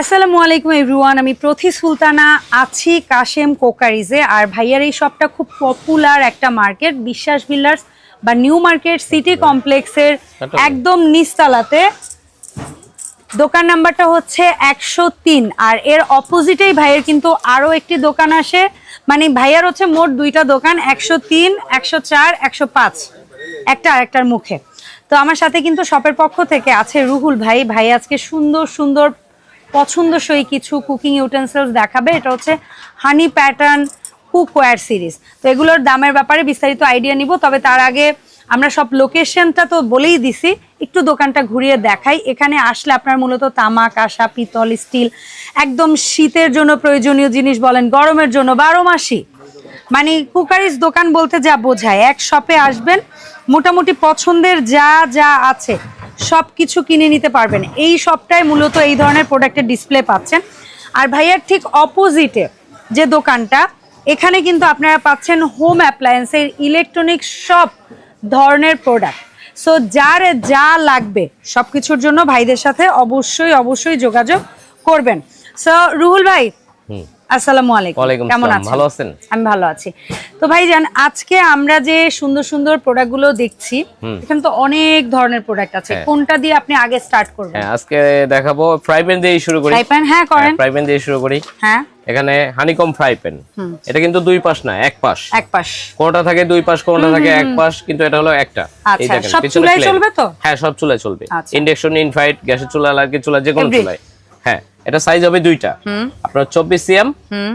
আসসালামু আলাইকুম এভরিওয়ান আমি প্রথি সুলতানা আছি কাশেম কোকারিজে। আর ভাইয়ার এই শপটা খুব পপুলার একটা মার্কেট বিশ্বাস বিল্ডার্স বা নিউ মার্কেট সিটি কমপ্লেক্সের একদম নিচতলাতে। দোকান নাম্বারটা হচ্ছে একশো তিন। আর এর অপোজিটেই ভাইয়ের কিন্তু আরও একটি দোকান আসে। মানে ভাইয়ার হচ্ছে মোট দুইটা দোকান একশো তিন একশো চার একশো পাঁচ। একটা আরেকটার মুখে। তো আমার সাথে কিন্তু শপের পক্ষ থেকে আছে রুহুল ভাই। ভাই আজকে সুন্দর সুন্দর পছন্দসই কিছু কুকিং ইউটেন্সিলস দেখাবে। এটা হচ্ছে হানি প্যাটার্ন কুকওয়্যার সিরিজ তো এগুলোর দামের ব্যাপারে বিস্তারিত আইডিয়া নিব, তবে তার আগে আমরা সব লোকেশনটা তো বলেই দিছি, একটু দোকানটা ঘুরিয়ে দেখাই। এখানে আসলে আপনার মূলত তামাক কাঁসা পিতল স্টিল একদম শীতের জন্য প্রয়োজনীয় জিনিস বলেন, গরমের জন্য বারো মাসি মানে কুকারিস দোকান বলতে যা বোঝায়, এক শপে আসবেন, মোটামুটি পছন্দের যা যা আছে। সব কিছু কিনে নিতে পারবেন। এই শপটায় মূলত এই ধরনের প্রোডাক্টের ডিসপ্লে পাচ্ছেন। আর ভাইয়ার ঠিক অপোজিটে যে দোকানটা, এখানে কিন্তু আপনারা পাচ্ছেন হোম অ্যাপ্লায়েন্সের ইলেকট্রনিক সব ধরনের প্রোডাক্ট সো যার যা লাগবে সব কিছুর জন্য ভাইদের সাথে অবশ্যই অবশ্যই যোগাযোগ করবেন। সো রুহুল ভাই। আসসালামু আলাইকুম। কেমন আছেন? ভালো আছেন? আমি ভালো আছি। তো ভাইজান আজকে আমরা যে সুন্দর সুন্দর প্রোডাক্টগুলো দেখছি এখানে তো অনেক ধরনের প্রোডাক্ট আছে। হ্যাঁ। কোনটা দিয়ে আপনি আগে স্টার্ট করবেন? হ্যাঁ আজকে দেখাবো ফ্রাই প্যান দিয়ে শুরু করি। ফ্রাই প্যান হ্যাঁ করেন। ফ্রাই প্যান দিয়ে শুরু করি। হ্যাঁ। এখানে হানিকম ফ্রাই প্যান এটা কিন্তু দুই পাশ না এক পাশ। এক পাশ। কোনটা থাকে দুই পাশ কোনটা থাকে এক পাশ কিন্তু এটা হলো একটা। এই আচ্ছা, দেখেন, সব চুলায় চলবে তো? হ্যাঁ সব চুলায় চলবে। আচ্ছা। ইন্ডাকশন ইনফাইট গ্যাসের চুলা লাগে চুলা যে কোনো চুলায়। এটা সাইজ হবে দুইটা। আপনার চব্বিশ সিএম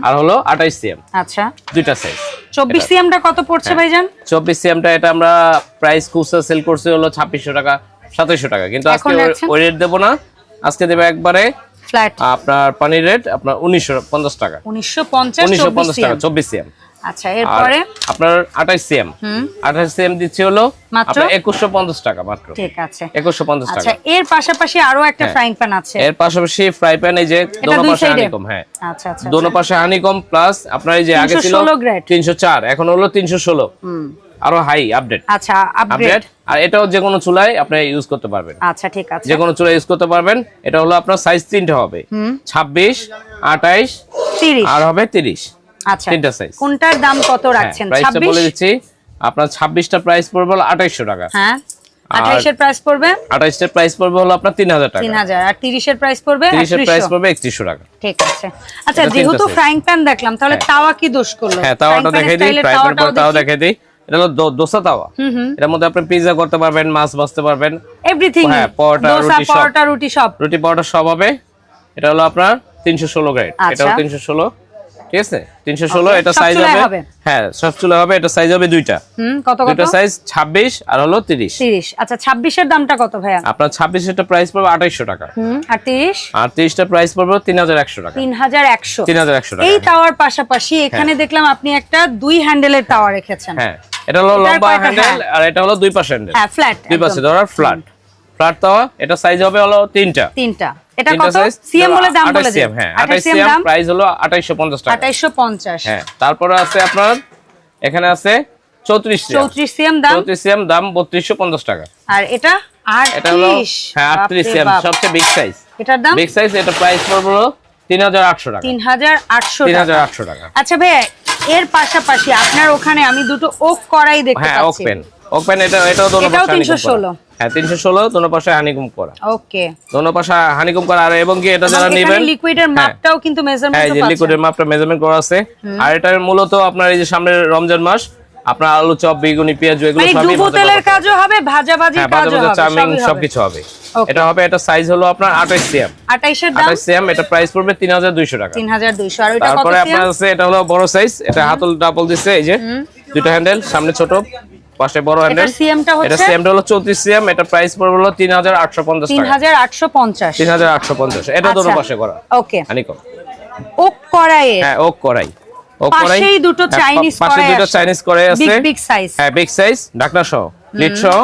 আর হলো আঠাইশ সিএম আচ্ছা। দুইটা সাইজ চব্বিশ সিএমটা কত পড়ছে হ্যাঁ। ভাইজান? চব্বিশ সিএমটা এটা আমরা প্রাইস খুচরা সেল করছি হলো ছাব্বিশশো টাকা সাতাইশশো টাকা। কিন্তু আজকে ওই রেট দেবো না। আজকে দেবে একবারে ফ্ল্যাট আপনার পানির রেট আপনার উনিশশো পঞ্চাশ টাকা। উনিশশো পঞ্চাশ উনিশশো চব্বিশ পঞ্চাশ টাকা চব্বিশ সিএম আচ্ছা এরপরে? আপনার আঠাশ সিএম। আঠাশ সিএম দিচ্ছি হলো মাত্র? আপনার একুশশো পঞ্চাশ টাকা মাত্র। ঠিক আছে। একুশশো পঞ্চাশ আচ্ছা টাকা এর পাশাপাশি আরও একটা। ফ্রাইং প্যান আছে। এর পাশাপাশি ফ্রাই প্যান এই যে দোনো পাশে হানিকম হ্যাঁ। আচ্ছা আচ্ছা দোনো পাশে হানিকম প্লাস আপনার এই যে আগে ছিল 316 grade। তিনশো চার এখন হলো তিনশো ষোলো। আরও হাই আপডেট আচ্ছা আপডেট আর এটাও যে কোনো চুলায় আপনি ইউজ করতে পারবেন। আচ্ছা ঠিক আছে। যে কোনো চুলায় ইউজ করতে পারবেন। এটা হলো আপনার সাইজ তিনটা হবে। ছাব্বিশ আঠাইশ তিরিশ। আর হবে তিরিশ। আচ্ছা তিনটা size। কোনটার দাম কত রাখছেন? প্রাইসটা ছাব্বিশ? বলে দিচ্ছি আপনার ছাব্বিশটা প্রাইস পড়বে হলো আঠাইশশো টাকা। হ্যাঁ আঠাইশের প্রাইস পড়বে? আঠাইশটা প্রাইস পড়বে হলো আপনার তিন হাজার টাকা। তিন হাজার আর তিরিশের প্রাইস পড়বে তিরিশের প্রাইস পড়বে একত্রিশশো টাকা। ঠিক আছে। আচ্ছা যেহেতু ফ্রাইং প্যান দেখলাম তাহলে তাওয়া কি দোষ করল? হ্যাঁ তাওয়াটা দেখাই দিই এর প্যান তাওয়াটাও তাও দেখি। দেখাই দিই। এটা হলো দোসা তাওয়া। এটার মধ্যে আপনি পিৎজা করতে পারবেন মাছ ভাজতে পারবেন। এভরিথিং হ্যাঁ, পরোটা, রুটি সব। পরোটা রুটি সব। রুটি পাউডার সব হবে। এটা হলো আপনার তিনশো ষোলো গ্রেড। এটা হলো তিনশো ষোলো। ঠিক আছে? তিনশো ষোলো Okay, এটা সাইজ হবে। হবে? হ্যাঁ সব চুলা হবে এটা সাইজ হবে দুইটা। হুম কত কত? দুইটা সাইজ ছাব্বিশ আর হলো তিরিশ। তিরিশ। আচ্ছা ছাব্বিশের দামটা কত ভাইয়া? আপনার ছাব্বিশেরটা প্রাইস পড়বে আঠাইশশো টাকা। হুম আর আর প্রাইস পড়বে এই টাওয়ার পাশাপাশি এখানে দেখলাম আপনি একটা দুই হ্যান্ডেলের টাওয়ার রেখেছেন। হ্যাঁ এটা হলো লম্বা হ্যান্ডেল আর এটা হলো দুই পাশে হ্যান্ডেল হ্যাঁ ফ্ল্যাট দুই পাশে ধরার ফ্ল্যাট ফ্ল্যাট তাওয়া এটা সাইজ হবে হলো তিনটা। তিনটা। এটা কত? সিএম বলে দাম বলে সিএম হ্যাঁ সিএম প্রাইস হলো টাকা। হ্যাঁ তারপরে আছে আপনার এখানে আছে চৌত্রিশ সিএম চৌত্রিশ সিএম দাম? চৌত্রিশ সিএম দাম বত্রিশশো পঞ্চাশ টাকা। আর এটা এটা হলো আটত্রিশ হ্যাঁ আটত্রিশ সিএম সবচেয়ে বিগ সাইজ এটার দাম? বিগ সাইজ এটা প্রাইস পড়বে হলো তিন হাজার আটশো টাকা। টাকা। টাকা। আচ্ছা ভাইয়া এর পাশাপাশি আপনার ওখানে আমি দুটো ওক করাই দেখতে হ্যাঁ পাচ্ছি। ওপেন ওপেন এটা এটাও দোনো এটাও পাশে হানিকম 316 করা হ্যাঁ তিনশো ষোলো দোনো পাশে হানিকম করা। ওকে। দোনো পাশে হানিকম করা আর এবং কি এটা যারা নেবেন লিকুইডের হ্যাঁ। মাপটাও কিন্তু হ্যাঁ এই মেজারমেন্ট লিকুইডের মাপটা মেজারমেন্ট করা আছে। আর এটার মূলত আপনার এই যে সামনের রমজান মাস আপনার আলু চপ বেগুনি পেঁয়াজ এগুলো মানে সবই ভাজা তেলের ভাজা। কাজও হবে ভাজা ভাজি হ্যাঁ কাজও হবে চাউমিন সবকিছু হবে। এটা হবে এটা সাইজ হলো আপনার আঠাশ সিএম। 28 এর দাম? আঠাশ সিএম এটা প্রাইস পড়বে তিন হাজার দুইশো টাকা। 3200 আর এটা কত তারপরে আপনার আছে এটা হলো বড় সাইজ এটা হাতল ডাবল দিচ্ছে এই যে দুটো হ্যান্ডেল সামনে ছোট। পাশে বড় হ্যান্ডেল সিএমটা এটা সিএমটা হলো চৌত্রিশ সিএম এটা প্রাইস পড়বে হলো তিন হাজার আটশো পঞ্চাশ টাকা। 3850 তিন হাজার আটশো পঞ্চাশ। এটা আচ্ছা। পাশে করা। ওকে। হানিকম ওক হ্যাঁ ওক করাই ওক করাই পাশেই দুটো হ্যাঁ, চাইনিজ পাশে দুটো চাইনিজ করাই আছে। বিগ বিগ সাইজ হ্যাঁ বিগ সাইজ ঢাকনা সহ লিড সহ।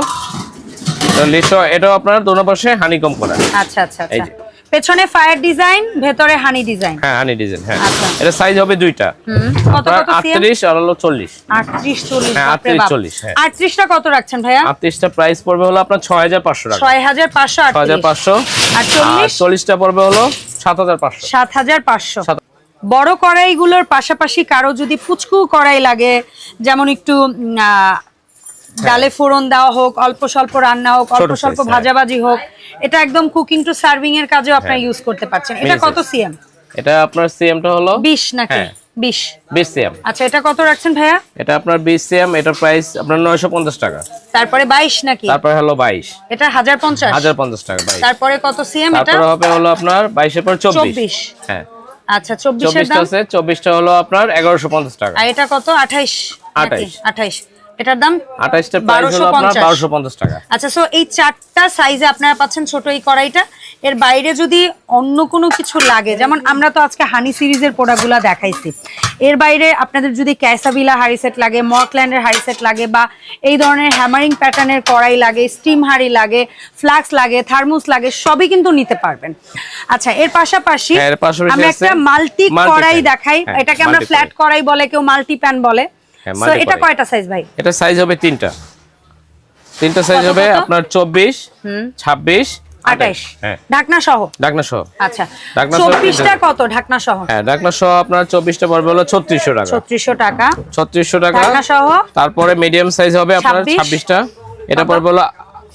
তো লিড সহ এটাও আপনার দোনো পাশে হানিকম করা। আচ্ছা আচ্ছা আচ্ছা। পেছনে ফায়ার ডিজাইন ভেতরে হানি ডিজাইন হ্যাঁ হানি ডিজাইন হ্যাঁ। আচ্ছা। এটা সাইজ হবে দুইটা। হুম কত কত সিএম আটত্রিশ আর হলো চল্লিশ। 38 40 হ্যাঁ, 38, বাপ। 40, হ্যাঁ। 38টা কত রাখছেন ভাইয়া? আটত্রিশটা প্রাইস পড়বে হলো আপনার ছয় হাজার পাঁচশো টাকা। 6538 ছয় হাজার পাঁচশো। আর আর 40 চল্লিশটা পড়বে হলো সাত হাজার পাঁচশো। সাত হাজার পাঁচশো। সাত- বড় কড়াইগুলোর পাশাপাশি কারও যদি ফুচকু কড়াই লাগে যেমন একটু ডালে ফোড়ন দেওয়া হোক অল্প স্বল্প রান্না হোক অল্প স্বল্প হ্যাঁ। ভাজাভাজি হোক এটা একদম কুকিং টু সার্ভিং এর কাজেও আপনারা হ্যাঁ। ইউজ করতে পারছেন। এটা কত সিএম এটা আপনার সিএমটা হলো বিশ নাকি? হ্যাঁ। বিশ। বিশ সিএম আচ্ছা এটা কত রাখছেন ভাইয়া? এটা আপনার বিশ সিএম এটার প্রাইস আপনার নয়শো পঞ্চাশ টাকা। তারপরে বাইশ নাকি? তারপরে হলো বাইশ। এটা হাজার পঞ্চাশ? হাজার পঞ্চাশ টাকা বাইশ। তারপরে কত সিএম এটা? তারপরে হবে হলো আপনার বাইশের পর চব্বিশ। চব্বিশ। হ্যাঁ। আচ্ছা চব্বিশের চব্বিশটা দাম? আছে চব্বিশটা হলো আপনার এগারোশো পঞ্চাশ টাকা। আর এটা কত? আঠাইশ। আঠাইশ। আঠাইশ। এটার দাম? আঠাশটা প্রাইস হলো আপনার 1250 বারোশো পঞ্চাশ টাকা। আচ্ছা সো এই চারটা সাইজে আপনারা পাচ্ছেন ছোট এই কড়াইটা। এর বাইরে যদি অন্য কোনো কিছু লাগে যেমন আমরা তো আজকে হানি সিরিজের প্রোডাক্টগুলো দেখাইছি। এর বাইরে আপনাদের যদি ক্যাসাবিলা হাড়ি সেট লাগে মর্কল্যান্ডের হাড়ি সেট লাগে বা এই ধরনের হ্যামারিং প্যাটার্নের কড়াই লাগে স্টিম হাড়ি লাগে ফ্লাক্স লাগে থার্মোস লাগে সবই কিন্তু নিতে পারবেন। আচ্ছা এর পাশাপাশি হ্যাঁ, আমরা একটা মাল্টি কড়াই দেখাই। হ্যাঁ, এটাকে আমরা ফ্ল্যাট কড়াই বলে কেউ মাল্টি প্যান বলে। হ্যাঁ, এটা কয়টা সাইজ ভাই? এটা সাইজ হবে তিনটা। তিনটা সাইজ হবে আপনার আঠাইশ হ্যাঁ ঢাকনা সহ ডাকনা সহ আচ্ছা। ঢাকনা সহ। কত ঢাকনা সহ হ্যাঁ ডাকনা সহ আপনার চব্বিশটা পড়বে হলো ছত্রিশশো টাকা। ছত্রিশশো টাকা। ছত্রিশশো টাকা। ঢাকনা সহ তারপরে মিডিয়াম সাইজ হবে আপনার 26 ছাব্বিশটা। এটা পড়বে হলো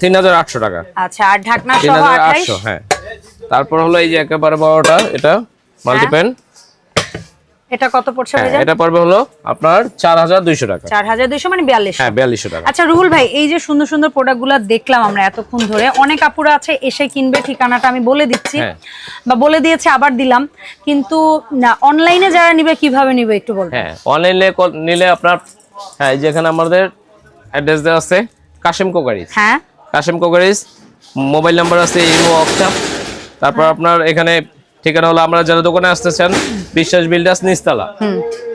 তিন হাজার আটশো টাকা। আচ্ছা আর ঢাকনা সহ হ্যাঁ। তারপর হলো এই যে একেবারে বড়টা এটা মাল্টিপ্যান এটা কত পড়ছে হ্যাঁ ভাইজান? এটা পড়বে হলো আপনার চার হাজার দুইশো টাকা। চার হাজার দুইশো মানে বিয়াল্লিশ হ্যাঁ বিয়াল্লিশশো টাকা। আচ্ছা রুহুল ভাই এই যে সুন্দর সুন্দর প্রোডাক্টগুলা দেখলাম আমরা এতক্ষণ ধরে অনেক আপুরা আছে এসে কিনবে ঠিকানাটা আমি বলে দিচ্ছি। হ্যাঁ। বা বলে দিয়েছে আবার দিলাম। কিন্তু না অনলাইনে যারা নিবে কীভাবে নিবে একটু বলবেন? হ্যাঁ অনলাইনে নিলে আপনার হ্যাঁ এই যেখানে আমাদের অ্যাড্রেস দেওয়া আছে কাশিম কোকারিজ। হ্যাঁ। কাশিম কোকারিজ মোবাইল নাম্বার আছে ইমো হোয়াটসঅ্যাপ। তারপর আপনার এখানে ঠিকানা হলো আমরা যারা দোকানে আসতেছেন Biswas builders নিস্তালা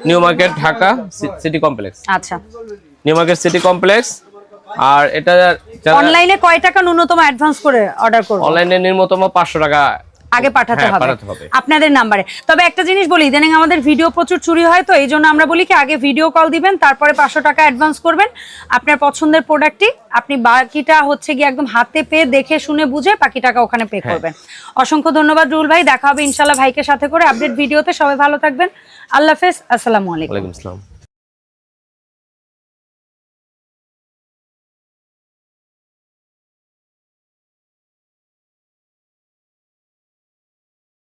new market Dhaka city complex. আচ্ছা। New market city complex. আর এটা অনলাইনে কয় টাকা ন্যূনতম অ্যাডভান্স করে অর্ডার করব? অনলাইনে ন্যূনতম 500 টাকা আগে পাঠাতে হ্যাঁ, হবে। আপনাদের নাম্বারে। তবে একটা জিনিস বলি ইদানিং আমাদের ভিডিও প্রচুর চুরি হয় তো এই জন্য আমরা বলি কি আগে ভিডিও কল দিবেন তারপরে পাঁচশো টাকা অ্যাডভান্স করবেন। আপনার পছন্দের প্রোডাক্টটি আপনি বাকিটা হচ্ছে গিয়ে একদম হাতে পেয়ে দেখে শুনে বুঝে বাকি টাকা ওখানে পে হ্যাঁ। করবেন। অসংখ্য ধন্যবাদ রুল ভাই দেখা হবে ইনশাল্লাহ ভাইকে সাথে করে আপডেট ভিডিওতে। সবাই ভালো থাকবেন। আল্লাহ হাফেজ আসসালামু আলাইকুম। আসসালাম।